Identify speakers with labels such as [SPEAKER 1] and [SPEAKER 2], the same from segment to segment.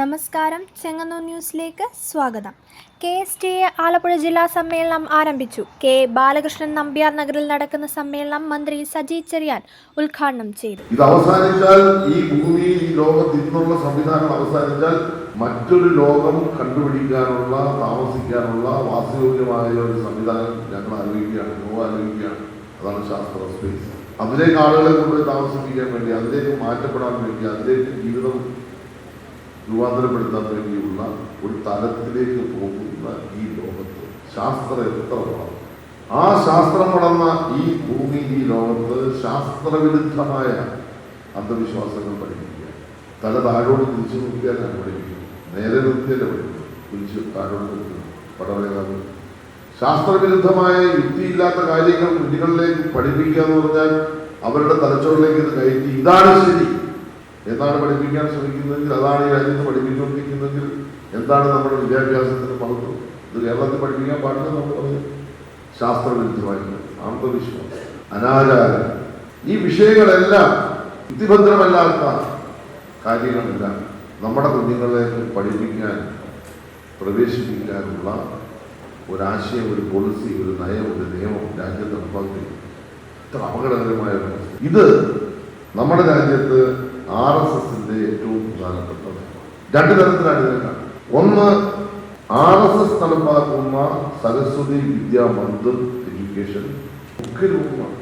[SPEAKER 1] നമസ്കാരം. ചെങ്ങന്നൂർ ന്യൂസിലേക്ക് സ്വാഗതം. K S T A Alappuzha ജില്ലാ സമ്മേളനം ആരംഭിച്ചു. കെ ബാലകൃഷ്ണൻ നമ്പ്യാർ നഗറിൽ നടക്കുന്ന സമ്മേളനം മന്ത്രി സജി ചെറിയാൻ ഉദ്ഘാടനം ചെയ്തു.
[SPEAKER 2] ഇത് അവസാനിച്ചാൽ ഈ ഭൂമി ഈ ലോകത്ത് ഇന്നുള്ള സംവിധാനം അവസാനിച്ചാൽ മറ്റൊരു ലോകം കണ്ടുപിടിക്കാനുള്ള താമസിക്കാനുള്ള വാസയോഗ്യമായ ഒരു സംവിധാനം ഞങ്ങൾ ആലോചിക്കുകയാണ് ഗോവ ആലോചിക്കുകയാണ്. അതാണ് ശാസ്ത്ര സ്പേസ് അതിലേക്ക് ആളുകളെ കൊണ്ടുപോയി താമസിപ്പിക്കാൻ വേണ്ടി അതിലേക്ക് മാറ്റപ്പെടാൻ വേണ്ടി അതിലേക്ക് ജീവിതം രൂപാന്തരപ്പെടുത്താൻ ഒരു തലത്തിലേക്ക് പോകുന്ന ഈ ലോകത്ത് ശാസ്ത്രം എത്ര വളർന്നു? ആ ശാസ്ത്രം വളർന്ന ഈ ഭൂമി ഈ ലോകത്ത് ശാസ്ത്രവിരുദ്ധമായ അന്ധവിശ്വാസങ്ങൾ പഠിപ്പിക്കുക. തല താഴോട് തിരിച്ചു നോക്കിയാലാണ് പഠിപ്പിക്കുന്നത് നേരെ നിർത്തിയല്ല പഠിക്കുന്നത് തിരിച്ച് താഴോട് നിർത്തുന്നു പടവേകാതെ ശാസ്ത്രവിരുദ്ധമായ യുക്തിയില്ലാത്ത കാര്യങ്ങൾ കുട്ടികളിലേക്ക് പഠിപ്പിക്കുക എന്ന് പറഞ്ഞാൽ അവരുടെ തലച്ചോറിലേക്ക് ഇത് കയറ്റി. ഇതാണ് ശരി. എന്നാണ് പഠിപ്പിക്കാൻ ശ്രമിക്കുന്നതെങ്കിൽ അതാണ് ഈ രാജ്യത്ത് പഠിപ്പിച്ചുകൊണ്ടിരിക്കുന്നതെങ്കിൽ എന്താണ് നമ്മുടെ വിദ്യാഭ്യാസത്തിന് മഹത്വം? ഇത് കേരളത്തിൽ പഠിപ്പിക്കാൻ പാടില്ല നമ്മൾ പറഞ്ഞു. ശാസ്ത്രവിരുദ്ധമായിട്ട്. ആത്മവിശ്വാസം. അനാചാരം. ഈ വിഷയങ്ങളെല്ലാം യുക്തിഭദ്രമല്ലാത്ത കാര്യങ്ങളെല്ലാം നമ്മുടെ കുഞ്ഞുങ്ങളെ പഠിപ്പിക്കാൻ പ്രവേശിപ്പിക്കാനുള്ള ഒരാശയം ഒരു പോളിസി ഒരു നയം ഒരു നിയമം രാജ്യത്ത് നടപ്പാക്കി ഇത്ര അപകടകരമായ. ഇത് നമ്മുടെ രാജ്യത്ത് ആർ എസ് എസിന്റെ ഏറ്റവും പ്രധാനപ്പെട്ടത്. രണ്ട് തരത്തിലാണ് ഒന്ന് ആർ എസ് എസ് നടപ്പാക്കുന്ന സരസ്വതി വിദ്യാ മന്ദിർ എഡ്യൂക്കേഷൻ മുഖ്യരൂപമാണ്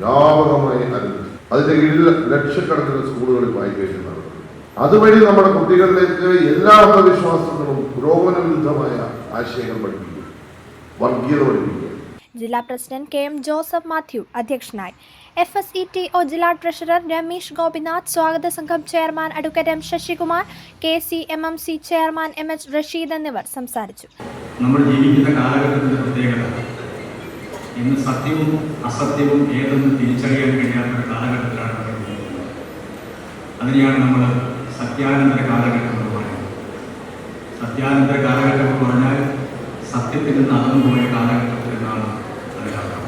[SPEAKER 2] വ്യാപകമായി അനുഭവിച്ചു അതിന്റെ കീഴിൽ ലക്ഷക്കണക്കിന് സ്കൂളുകളിൽ വായിക്കേഷൻ നടത്തുന്നു. അതുവഴി നമ്മുടെ കുട്ടികളിലേക്ക് എല്ലാ അന്ധവിശ്വാസങ്ങളും പുരോഗമന വിരുദ്ധമായ ആശയങ്ങൾ പഠിപ്പിക്കുക വർഗീയത പഠിപ്പിക്കുക
[SPEAKER 1] ജില്ലാ president K M Joseph Mathew അധ്യക്ഷനായി. F S E T O ജില്ലാ ട്രഷറർ രമേശ് ഗോപിനാഥ് സ്വാഗത സംഘം chairman advocate M Sasikumar K C M M C chairman M H Rasheed എന്നിവർ സംസാരിച്ചു.
[SPEAKER 3] നമ്മൾ ജീവിക്കുന്ന കാലഘട്ടത്തിന്റെ പ്രത്യേകത. ഇന്ന് സത്യവും അസത്യവും ഏതെന്ന് തിരിച്ചറിയാൻ കഴിയാത്ത ഒരു കാലഘട്ടത്തിലാണ് അതിനെയാണ് നമ്മൾ സത്യാനന്തര കാലഘട്ടം എന്ന് പറയുന്നത്. സത്യാനന്തര കാലഘട്ടം എന്ന് പറഞ്ഞാൽ സത്യത്തിൽ നിന്ന് അകന്നു പോയ കാലഘട്ടത്തിൽ എന്നാണ് Amen.